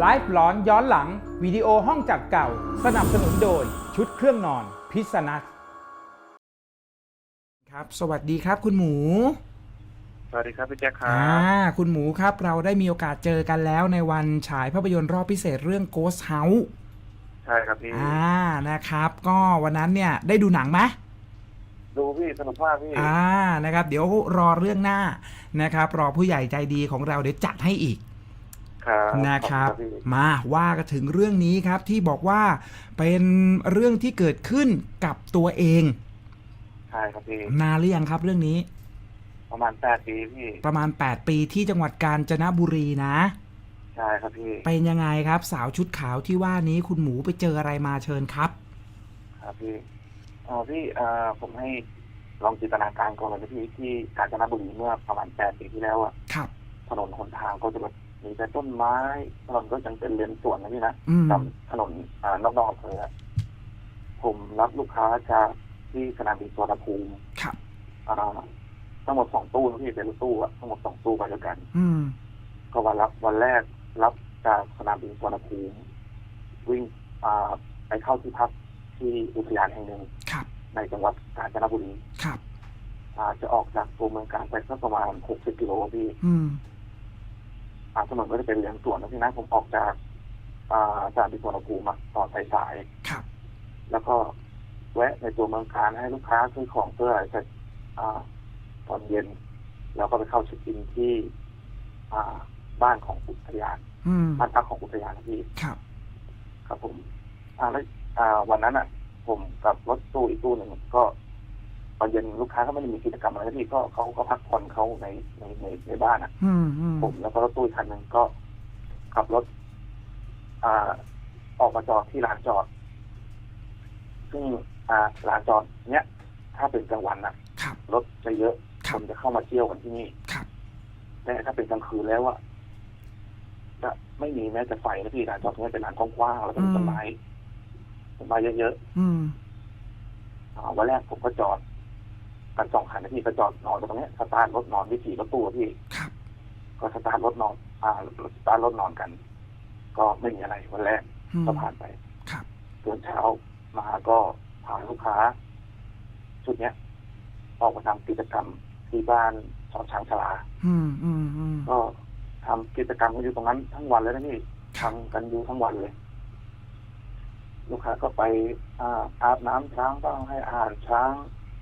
ไลฟ์หลอนย้อนหลัง วิดีโอห้องจัดเก่า สนับสนุนโดยชุดเครื่องนอนพิษณุครับ สวัสดีครับคุณหมู สวัสดีครับพี่แจ๊คครัอ่า บคุณหมูครับเราได้มีโอกาสเจอกันแล้วในวันฉายภาพยนตร์รอบพิเศษเรื่อง Ghost House ใช่ครับพี่ อ่านะครับ ก็วันนั้นเนี่ยได้ดูหนังไหม ดูพี่สนุกมากพี่ อ่านะครับ เดี๋ยวรอเรื่องหน้านะครับ รอผู้ใหญ่ใจดีของเราเดี๋ยวจัดให้อีก ครับนะครับขอณพี่มาว่ากันถึงเรื่องนี้ครับที่บอกว่าเป็นเรื่องที่เกิดขึ้นกับตัวเองใช่ครับพี่นานหรือยังครับเรื่องนี้ ประมาณแปดปีพี่ประมาณ8ปีที่จังหวัดกาญจนบุรีนะใช่ครับพี่เป็นยังไงครับ สาวชุดขาวที่ว่านี้คุณหมูไปเจออะไรมาเชิญครับ ครับพี่อ๋อพี่อ่าผมให้ลองจินตนาการก่อนเลยนะพี่ที่กาญจนบุรีเมื่อประมาณแปดปีที่แล้วอะครับถนนหนทางก็จะแบบ มีแต่ต้นไม้ถนนก็ยังเป็นเลนสวนนะพี่นะอืม กับถนนอ่านอกๆอำเภออะผมรับลูกค้าจากที่สนามบินสุวรรณภูมิครับ อ่าทั้งหมดสองตู้นะพี่เป็นรถตู้อะทั้งหมดสองตู้ไปด้วยกัน อืม ก็วันรับวันแรกรับจากสนามบินสุวรรณภูมิวิ่งอ่าไปเข้าที่พักที่อุทยานแห่งหนึ่งครับ ในจังหวัดกาญจนบุรีครับ อ่าจะออกจากตัวเมืองการไปสักประมาณ60กิโลพี่ อืมอ่า ถนนก็จะเป็นเลนสวนนะพี่นะผมออกจากอ่าสนามบินสุวรรณภูมิอะตอนสายครับๆแล้วก็แวะในตัวเมืองการให้ลูกค้าซื้อของเพื่อจะอ่าตอนเย็น แล้วก็ไปเข้าเช็คอินที่อ่าบ้านของอุทยานอืมบ้านพักของอุทยานนะพี่ครับ ครับผมอ่าแล้วอ่าวันนั้นอะ ผมกับรถตู้อีกตู้หนึ่งก็ ตอนเย็นลูกค้าก็ไม่ได้มีกิจกรรมอะไรนะพี่ก็เขาก็พักผ่อนเขาในในในในบ้านอะอืมอืมผมแล้วก็รถตู้อีกคันหนึ่งก็ขับรถ อ่า ออกมาจอดที่ลานจอด ซึ่งอ่าลานจอดเนี้ยถ้าเป็นกลางวันน่ะครับรถจะเยอะคครับนจะเข้ามาเที่ยวกันที่นี่ครับแต่ถ้าเป็นกลางคืนแล้วอะจะไม่มีแม้แต่ไฟนะพี่ลานจอดตรงนี้เป็นลานกว้างๆแล้วก็มีต้นไม้ต้นไม้เยอะอืมๆอ่าวันแรกผมก็จอด กันสองคันนะพี่ก็จอดนอนตรงเนี้ยสตาร์ทรถนอนวิถีรถตู้อะพี่ครับ ก็สตาร์ทรถนอนอ่าสตาร์ทรถนอนกัน ก็ไม่มีอะไรวันแรกอืมก็ผ่านไปครับตอนเช้ามาก็พาลูกค้า ชุดเนี้ย ออกมาทำกิจกรรมที่บ้านชอช้างชลา อืมอืมอืมก็ทำกิจกรรมกันอยู่ตรงนั้นทั้งวันเลยนะพี่ทำกันอยู่ทั้งวันเลย ลูกค้าก็ไปอาอาบน้ำช้างบ้างให้อาหารช้าง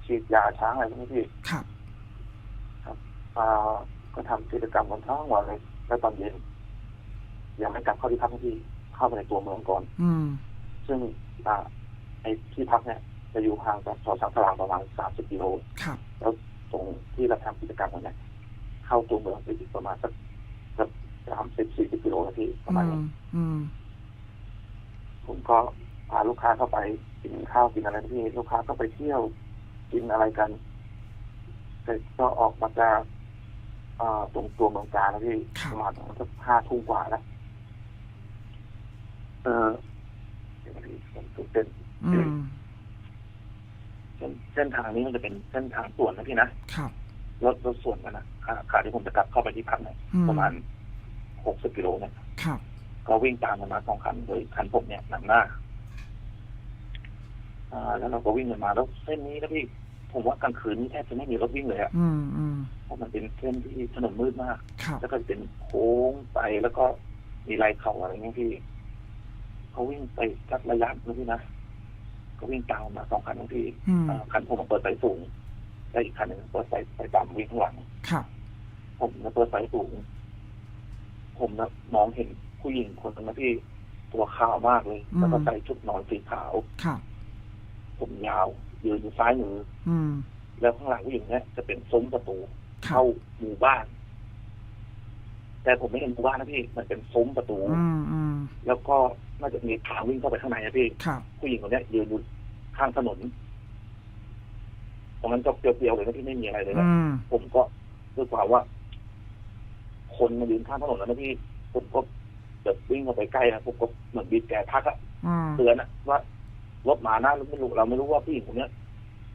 ฉีดยาช้างอะไรพวกนี้พี่ครับอ่าก็ทำกิจกรรมกันทั้งวันเลยแล้วตอนเย็นยังไม่กลับเข้าที่พักนะพี่เข้าไปในตัวเมืองก่อน อืม ซึ่งอ่าไอ้ที่พักเนี่ยจะอยู่ห่างจากชอช้างชลาประมาณสามสิบกิโลครับ แล้วตรงที่เราทำกิจกรรมกันเนี่ยเข้าตัวเมืองไปอีกประมาณสักสักสามสิบสี่สิบกิโลนะพี่ประมาณอืนี้มอืมผมก็พาลูกค้าเข้าไปกินข้าวกินอะไรที่ลูกค้าก็ไปเที่ยว กินอะไรกัน เสร็จก็ออกมาจากอ่าตรงตัวเมืองการนะพี่ประมาณสักห้าทุ่มกว่าแล้วเออเดี๋ยวนะพี่ผมตื่นเต้นอืมเส้นเส้นทางนี้มันจะเป็นเส้นทางสวนนะพี่นะครับรถรถสวนกันนะขาขาที่ผมจะกลับเข้าไปที่พักเนี่ยอืมประมาณหกสิบกิโลเนี่ยครับก็วิ่งตามกันมาสองคันโดยคันผมเนี่ยนำหน้าอ่า แล้วเราก็วิ่งกันมาแล้วเส้นนี้นะพี่ผมว่ากลางคืนนี่แทบจะไม่มีรถวิ่งเลยอะอืมอืมเพราะมันเป็นเส้นที่ถนนมืดมากครับแล้วก็เป็นโค้งไปแล้วก็มีลายเขาอะไรเงี้ยพี่เขาวิ่งไปสักระยะนะพี่นะก็วิ่งตามมาสองคันนะพี่อืมอ่าคันผมเปิดไฟสูงแล้วอีกคันหนึ่งเปิดไฟไฟต่ำวิ่งข้างหลังครับผมนะเปิดไฟสูง ผมนะมองเห็นผู้หญิงคนหนึงนะพี่ตัวขาวมากเลย แล้วก็ใส่ชุดนอนสีขาวครับ ผมยาว ยืนอยู่ซ้ายมืออืม แล้วข้างหลังผู้หญิงเนี่ยจะเป็นซุ้มประตูครัเข้าบหมู่บ้าน แต่ผมไม่เห็นหมู่บ้านนะพี่ มันเป็นซุ้มประตู อืมอืมแล้วก็น่าจะมีทางวิ่งเข้าไปข้างในนะพี่ ครับ ผู้หญิงคนเนี้ยยืนอยู่ข้างถนนตรงนั้นก็เปรียวๆเลยนะพี่ไม่มีอะไรเลยนะอืม ผมก็ด้วยความว่า คนมายืนข้างถนนแล้วนะพี่ผมก็แบบวิ่งเข้าไปใกล้นะผมก็เหมือนบีบแกทักอะอืม เตือนอะว่า รถมานะเราไม่รู้เราไม่รู้ว่าผู้หญิงคนเนี้ย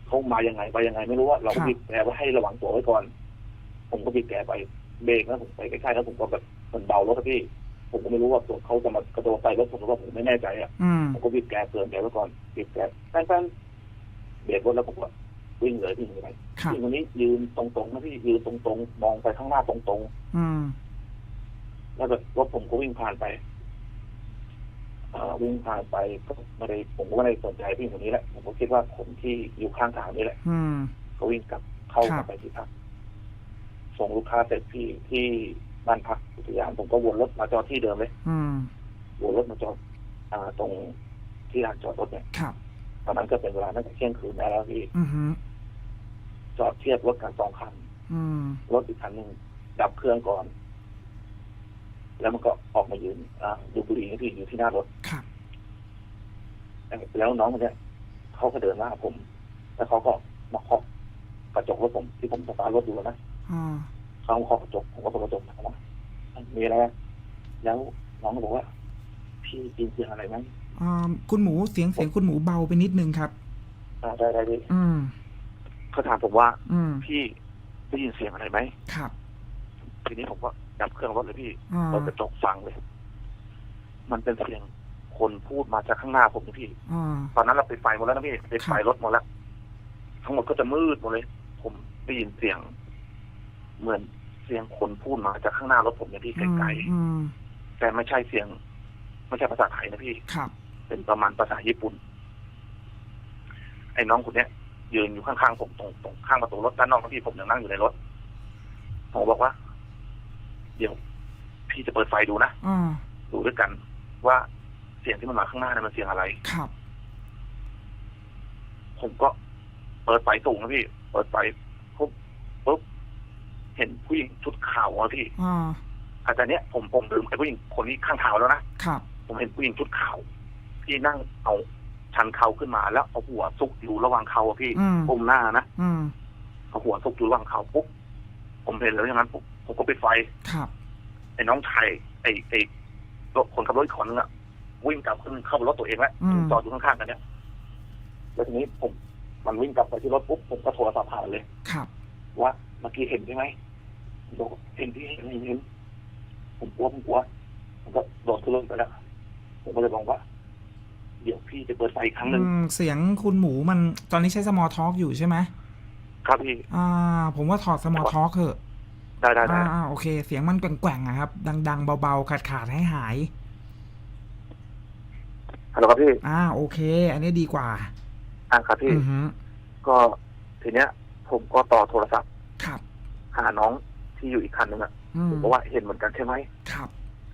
เขามายังไงไปยังไง ไม่รู้ว่าเราก็บีบแกว่าให้ระวังตัวไว้ก่อน ผมก็บีบแกไปเบรกแล้วผมไปใกล้ๆแล้วผมก็แบบมันเบารถอะพี่ ผมก็ไม่รู้ว่าตัวเขาจะมากระโดดใส่รถผมหรือว่าผมไม่แน่ใจอะอืมผมก็บีบแกเตือนแกไว้ก่อนบีบแกแป้นๆเบรกรถแล้วผมก็วิ่งเลยวิ่งเลยครับวิ่งวันนี้ยืนตรงๆนะพี่ยืนตรงๆมองไปข้างหน้าตรงอืมๆแล้วแบบรถผมก็วิ่งผ่านไปเอ่อ วิ่งผ่านไปก็ไม่ได้ผมก็ไม่ได้สนใจพี่คนนี้แหละผมก็คิดว่าคนที่อยู่ข้างทางนี่แหละ อืม ก็วิ่งกลับเข้าครักบลับไปที่พักส่งลูกค้าเสร็จที่ที่บ้านพักอุทยานผมก็วนรถมาจอดที่เดิมเลยอืม วนรถมาจอดอ่าตรงที่ลานจอดรถเนี่ยครับ ตอนนั้นก็เป็นเวลาตั้งแต่เที่ยงคืนแล้วพี่อือฮึจอดเทียบรถกันสองคัน อืม รถอีกคันหนึ่งดับเครื่องก่อน แล้วมันก็ออกมายืนอ่าดูบุหรี่ให้พี่อยู่ที่หน้ารถครับแล้วน้องคนเนี้ยเขาก็เดินมาหาผม แล้วเขาก็มาเคาะกระจกรถผมที่ผมสตาร์ทรถอยู่นะอ่าเขาเคาะกระจกผมก็เปิดกระจกถามว่ามีอะไรอะแล้วน้องก็บอกว่า พี่กินเสียงอะไรไหมอ่าคุณหมูเสียงเสียงคุณหมูเบาไปนิดนึงครับอ่าได้ได้ดิอืมเขาถามผมว่าอืมพี่ได้ยินเสียงอะไรไหมครับ ทีนี้ผมก็ ดับเครื่องรถเลยพี่อ่าเปิดกระจกฟังเลย มันเป็นเสียงคนพูดมาจากข้างหน้าผมนะพี่ อ่า ตอนนั้นเราปิดไฟหมดแล้วนะพี่ปิดไฟครับรถหมดแล้ว ทั้งหมดก็จะมืดหมดเลย ผมได้ยินเสียง เหมือนเสียงคนพูดมาจากข้างหน้ารถผมเนี่ยพี่ไกลอืมๆแต่ไม่ใช่เสียง ไม่ใช่ภาษาไทยนะพี่ ครับ เป็นประมาณภาษาญี่ปุ่น ไอ้น้องคนเนี้ยยืนอยู่ข้างๆผมตรงตรงข้างประตูรถด้านนอกนะพี่ผมยังนั่งอยู่ในรถผมบอกว่า เดี๋ยว พี่จะเปิดไฟดูนะอ่าดูด้วยกัน ว่าเสียงที่มันมาข้างหน้าเนี่ยมันเสียงอะไร ครับ ผมก็เปิดไฟสูงนะพี่ เปิดไฟปุ๊บปุ๊บเห็นผู้หญิงชุดขาวอะพี่อ่า อาจารย์เนี้ยผมผมลืมไอ้ผู้หญิงคนนี้ข้างเท้าแล้วนะ ครับ ผมเห็นผู้หญิงชุดขาวที่นั่งเอาชันเข่าขึ้นมาแล้วเอาหัวซุกอยู่ระหว่างเข่าอะพี่อืม ก้มหน้านะอืม เอาหัวซุกอยู่ระหว่างเข่าปุ๊บผมเห็นแล้วอย่างนั้นปุ๊บ ผมก็ปิดไฟครับไอ้น้องชายไอ้ไอ้รถคนขับรถอีกคนนึงอะวิ่งกลับขึ้นเข้ารถตัวเองแล้วอืม จอดอยู่ข้างๆกันเนี่ยแล้วทีนี้ผมมันวิ่งกลับไปที่รถปุ๊บผมก็โทรศัพท์หาเลย ครับ ว่าเมื่อกี้เห็นใช่ไหมบอกเห็นที่เห็นเห็นเห็นผมกลัวผมกลัวผมก็โดดขึ้นรถไปแล้วผมก็เลยบอกว่า เดี๋ยวพี่จะเปิดไฟอีกครั้งหนึ่งอืมเสียงคุณหมูมันตอนนี้ใช้สมอลท็อกอยู่ใช่ไหมครับพี่ อ่า ผมว่าถอดสมอลท็อกเถอะ ได้ได้ได้อ่าอ่าโอเค เสียงมันแกว่งๆอะครับ ดัง ๆ เบาๆขาดๆให้หายฮัลโหลครับพี่อ่าโอเค อันนี้ดีกว่า อ่าครับพี่อือฮึก็ทีเนี้ย ผมก็ต่อโทรศัพท์ ครับหาน้องที่อยู่อีกคันหนึ่งอะอืมผมบอกว่าเห็นเหมือนกันใช่ไหมครับ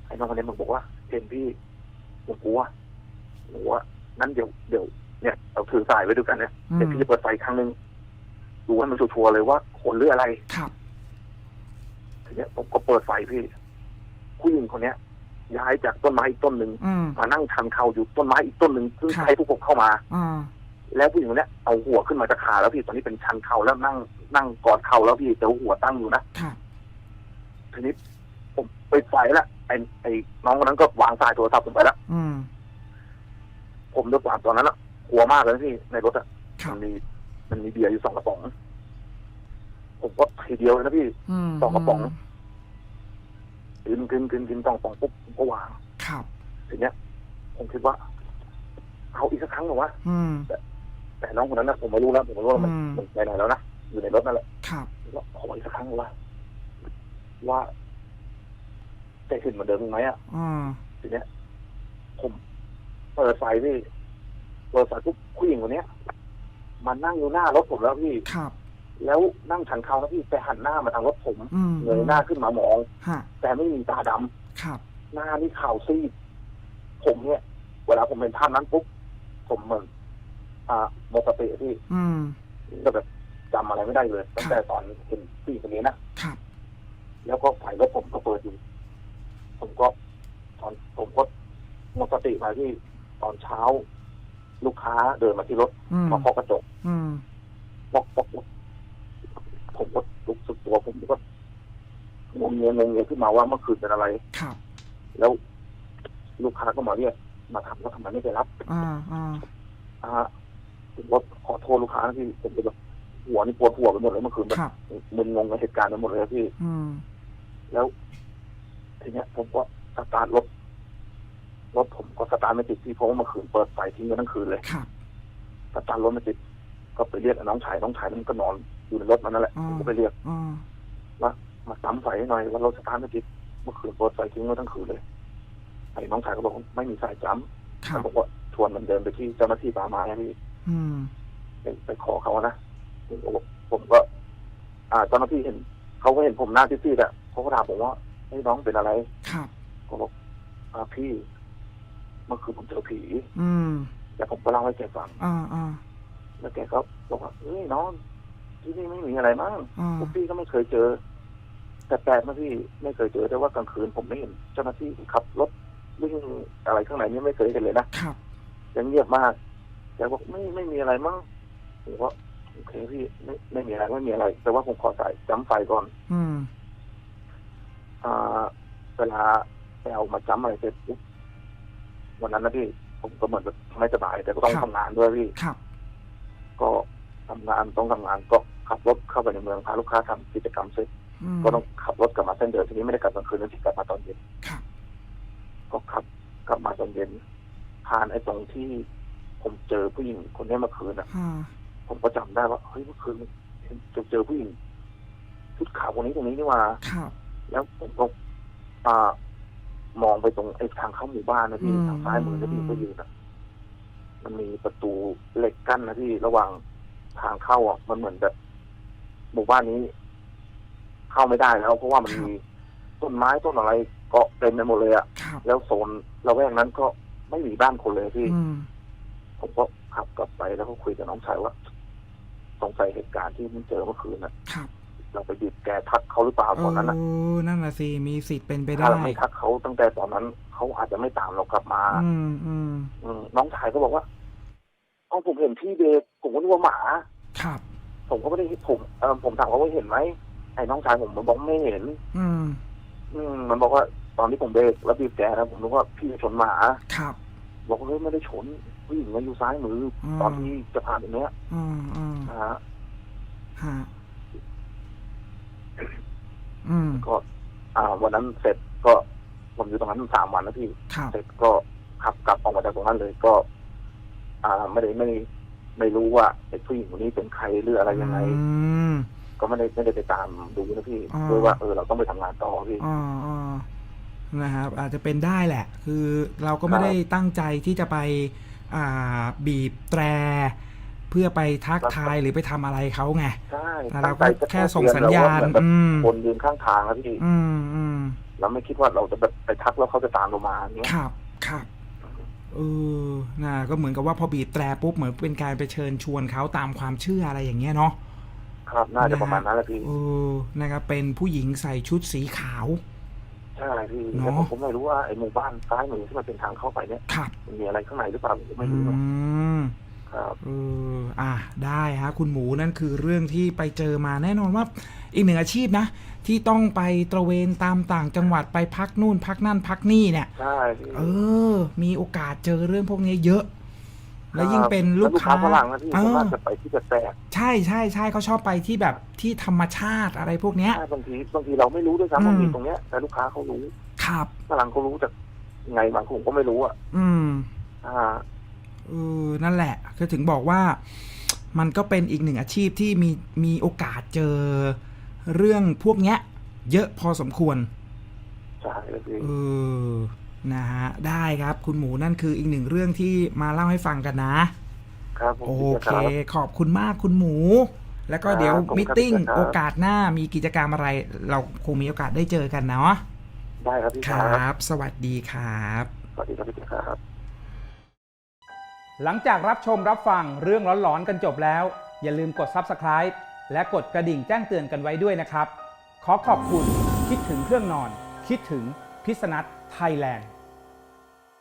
ไอ้น้องคนนี้มันบอกว่า เห็นพี่ผมกลัวผมบอกว่านั้นเดี๋ยวเดี๋ยวเนี่ยเราถือสายไว้ด้วยกันเนี่ยอืมเดี๋ยวพี่จะเปิดไฟอีกครั้งหนึ่งดูให้มันชัวร์ๆเลยว่าคนหรืออะไร ครับที เนี้ยผมก็เปิดไฟพี่ผู้หญิงคนเนี้ย ย้ายจากต้นไม้อีกต้นหนึ่งอืม มานั่งชันเข่าอยู่ต้นไม้อีกต้นหนึ่งซึ่งครับใครผู้ผมเข้ามา อ่าแล้วผู้หญิงคนเนี้ยเอาหัวขึ้นมาจากขาแล้วพี่ตอนนี้เป็นชันเข่าแล้วนั่งนั่งกอดเข่าแล้วพี่แต่ว่าหัวตั้งอยู่นะครับทีนี้ผมปิดไฟแล้วไอ้ไอ้น้องคนนั้นก็วางสายโทรศัพท์ผมไปแล้วอืม ผมด้วยความตอนนั้นอะกลัวมากเลยนะพี่ในรถอะครัมับนมีมันมีเบียร์อยู่สองกระป๋อง ผมก็ทีเดียวเลยนะพี่ อืมสองกระป๋อง กินกินกินกินสองกระป๋องปุ๊บผมก็วางครับทีเนี้ย ผมคิดว่าเอาอีกสักครั้งหรอวะอืมแต่น้องคนนั้นนะผมไม่รู้แล้วผมไม่รู้ว่ามันอืมมันไปไหนแล้วนะอยู่ในรถนั่นแหละครับผมว่าขออีกสักครั้งหรอวะว่าจะเห็นเหมือนเดิมไหมอะอ่าทีเนี้ย ผมเปิดไฟพี่เปิดไฟปุ๊บผู้หญิงคนเนี้ยมานั่งอยู่หน้ารถผมแล้วพี่ครับ แล้วนั่งฉันเขาแล้วพี่แต่หันหน้ามาทางรถผมอืมเงยหน้าขึ้นมามอง ฮะแต่ไม่มีตาดำครับ หน้านี่ขาวซีดผมเนี่ย เวลาผมเห็นภาพนั้นปุ๊บผมเหมือนอ่าหมดสติพี่อืม ก็แบบจำอะไรไม่ได้เลยตั้งแต่ตอนเห็นพี่คนนี้นะ ครับ แล้วก็ไฟรถผมก็เปิดอยู่ ผมก็ ตอนผมก็หมดสติไปที่ตอนเช้า ลูกค้าเดินมาที่รถอืมมาเคาะกระจกอืมปอกปอกปอก ผมก็ลุกสึกตัวผมก็งงเงียงงเงียขึ้นมาว่าเมื่อคืนเป็นอะไร ครับ แล้วลูกค้าก็มาเรียกมาถามว่าทำไมไม่ไปรับอ่าอ่าอ่าผมก็ขอโทษลูกค้านะพี่ผมก็แบบหัวนี่ปวดหัวไปหมดเลยเมื่อคืนแบบครับ มึนงงกับเหตุการณ์ไปหมดเลยครับพี่ อืม แล้วทีเนี้ยผมก็สตาร์ทรถรถผมก็สตาร์ทไม่ติดที่เพราะว่าเมื่อคืนเปิดไฟทิ้งไว้ทั้งคืนเลย ครับ สตาร์ทรถไม่ติดก็ไปเรียกน้องชายน้องชายมันก็นอน อยู่ในรถมันนั่นแหละอ๋อผมก็ไปเรียกอ๋อว่ามาซ้ำไฟให้หน่อยว่ารถสตาร์ทไม่ติดเมื่อคืนเปิดไฟทิ้งไว้ทั้งคืนเลยไอ้น้องชายก็บอกว่าไม่มีสายจ้ำครัเขาบบอกว่าชวนมันเดินไปที่เจ้าหน้าที่ป่าไม้อะพี่อืมไปไปขอเขานะผมก็บอกผมก็ อ่าเจ้าหน้าที่เห็นเขาก็เห็นผมหน้าซีดๆอะเขาก็ถามผมว่าไอ้ยน้องเป็นอะไรครับก็บอกอ่าพี่เมื่อคืนผมเจอผีอืมแต่ผมก็เล่าให้แกฟัง อ่าอ่าแล้วแกก็บอกว่าเอ้ยน้อง ที่นี่ไม่มีอะไรมั้งอ่าพวกพี่ก็ไม่เคยเจอ แต่แปลกนะพี่ไม่เคยเจอแต่ว่ากลางคืนผมไม่เห็น เจ้าหน้าที่ขับรถวิ่งอะไรข้างในนี่ไม่เคยเห็นเลยนะครับ ยังเงียบมากแกบอกไม่ไม่มีอะไรมั้งผมก็โอเคพี่ไม่ไม่มีอะไรไม่มีอะไร แต่ว่าผมขอใส่จำไฟก่อน อืม อ่าเวลาไปเอามาจำอะไรเสร็จปุ๊บวันนั้นนะพี่ ผมก็เหมือนแบบไม่สบายแต่ก็ต้องครับ ทำงานด้วยพี่ ครับ ก็ทำงานต้องทำงานก็ ขับรถเข้าไปในเมืองพาลูกค้าทำกิจกรรมเสร็จอืมก็ต้องขับรถกลับมาเส้นเดิมทีนี้ไม่ได้กลับกลางคืนนั่นที่กลับมาตอนเย็นครับก็ขับกลับมาตอนเย็นผ่านไอ้ตรงที่ผมเจอผู้หญิงคนนี้เมื่อคืนอะอ่าผมก็จำได้ว่าเฮ้ยเมื่อคืนเห็นเจอเจอผู้หญิงชุดขาวคนนี้ตรงนี้นี่หว่าครับแล้วผมก็อ่ามองไปตรงไอ้ทางเข้าหมู่บ้านนะพี่อืมทางซ้ายมือนะพี่อืมก็ยืนอะมันมีประตูเหล็กกั้นนะพี่ระหว่างทางเข้าอะมันเหมือนแบบ หมู่บ้านนี้ เข้าไม่ได้แล้วเพราะว่ามันมีต้นไม้ต้นอะไรเกาะเต็มไปหมดเลยอะครับแล้วโซนละแวกนั้นก็ไม่มีบ้านคนเลยพี่อืมผมก็ขับกลับไปแล้วก็คุยกับน้องชายว่าสงสัยเหตุการณ์ที่มันเจอเมื่อคืนน่ะ ครับเราไปบีบแกทักเขาหรือเปล่าเอตอนนั้นน่ะอนั่นน่ะสิมีสิทธิ์เป็นไปถ้าได้เราไม่ทักเขาตั้งแต่ตอนนั้น เขาอาจจะไม่ตามเรากลับมา อืมอืมอืมน้องชายก็บอกว่าเอาผมเห็นพี่เบรกผมก็นึกว่าหมา ครับ ผมก็ไม่ได้ผมเออผมถามเขาว่าเห็นไหมไอ้น้องชายผมมันบอกไม่เห็น อืม อืมมันบอกว่าตอนที่ผมเบรกแล้วบีบแกนะผมนึกว่าพี่ชนหมา ครับ บอกว่าเฮ้ยไม่ได้ชนผู้หญิงมันอยู่ซ้ายมืออม ตอนที่จะผ่านตรงเนี้ยอืมอืมนะฮะฮะอืมก็ อ่า วันนั้นเสร็จก็ผมอยู่ตรงนั้นสามวันแล้วพี่ ครับ เสร็จก็ขับกลับออกมาจากตรงนั้นเลยก็ อ่าไม่ได้ไม่ไม่รู้ว่าไอ้ผู้หญิงคนนี้เป็นใครหรืออะไรยังไงอืม ก็ไม่ได้ไม่ได้ไปตามดูนะพี่อ่าเพื่อว่าเออเราต้องไปทำงานต่อพี่ อ๋ออ๋อนะครับ อาจจะเป็นได้แหละ คือเราก็ไม่ครับได้ตั้งใจที่จะไป อ่า บีบแตร เพื่อไปทักทายหรือไปทำอะไรเขาไง ใช่แต่เราก็ตั้ใจจะแค่ส่งสัญญาณเตือนเรว่เหมือนแบบอืม คนยืนข้างทางนะพี่อืมอืมเราไม่คิดว่าเราจะแบบไปทักแล้วเขาจะตามเรามาอย่างเงี้ย ครับครับ เออนะก็เหมือนกับว่าพอบีบแตรปุ๊บเหมือนเป็นการไปเชิญชวนเขาตามความเชื่ออะไรอย่างเงี้ยเนาะครับน่าจะประมาณนั้นแหละพี่เออนะครับเป็นผู้หญิงใส่ชุดสีขาว ใช่พี่เนอะแต่ผมก็ไม่รู้ว่าไอ้หมู่บ้านซ้ายมือที่มันเป็นทางเข้าไปเนี่ยครับมันมีอะไรข้างในหรือเปล่าผมก็ไม่อืรู้นะม ครับ เอออะ ได้ฮะ คุณหมูนั่นคือเรื่องที่ไปเจอมาแน่นอนว่า อีกหนึ่งอาชีพนะ ที่ต้องไปตระเวนตามต่างจังหวัดไปพักนู่น พักนั่นพักนี่เนี่ย ใช่พี่เออ มีโอกาสเจอเรื่องพวกนี้เยอะ แล้วยิ่งเป็นลูกแวค้าฝรั่งนะพี่เอผมอว่าจะไปที่แปลกใช่ใช่ใช่เขาชอบไปที่แบบที่ธรรมชาติอะไรพวกๆเนี้ย ใช่บางทีบางทีเราไม่รู้ด้วยอืมซ้ำว่ามีตรงเนี้ย แต่ลูกค้าเขารู้ครับ ฝรั่งเขารู้จากไงบางผมก็ไม่รู้อะอืม อ่า เออนั่นแหละก็ถึงบอกว่ามันก็เป็นอีกหนึ่งอาชีพที่มีมีโอกาสเจอ เรื่องพวกเนี้ย เยอะพอสมควรใช่เลยพี่เออนะฮะได้ครับคุณหมูนั่นคืออีกหนึ่งเรื่องที่มาเล่าให้ฟังกันนะ ครับผมโอพี่เคครับขอบคุณมากคุณหมู แล้วก็ครับเดี๋ยวขอบคุณมิทติ้งครับโอกาสหน้ามีกิจกรรมอะไร เราคงมีโอกาสได้เจอกันเนาะได้ครับพี่คครรัับ สวัสดีครับ สวัสดีครับพี่ครับ หลังจากรับชมรับฟังเรื่องร้อนๆกันจบแล้ว อย่าลืมกด Subscribe และกดกระดิ่งแจ้งเตือนกันไว้ด้วยนะครับ ขอขอบคุณคิดถึงเครื่องนอน คิดถึงพิษณัทไทยแลนด์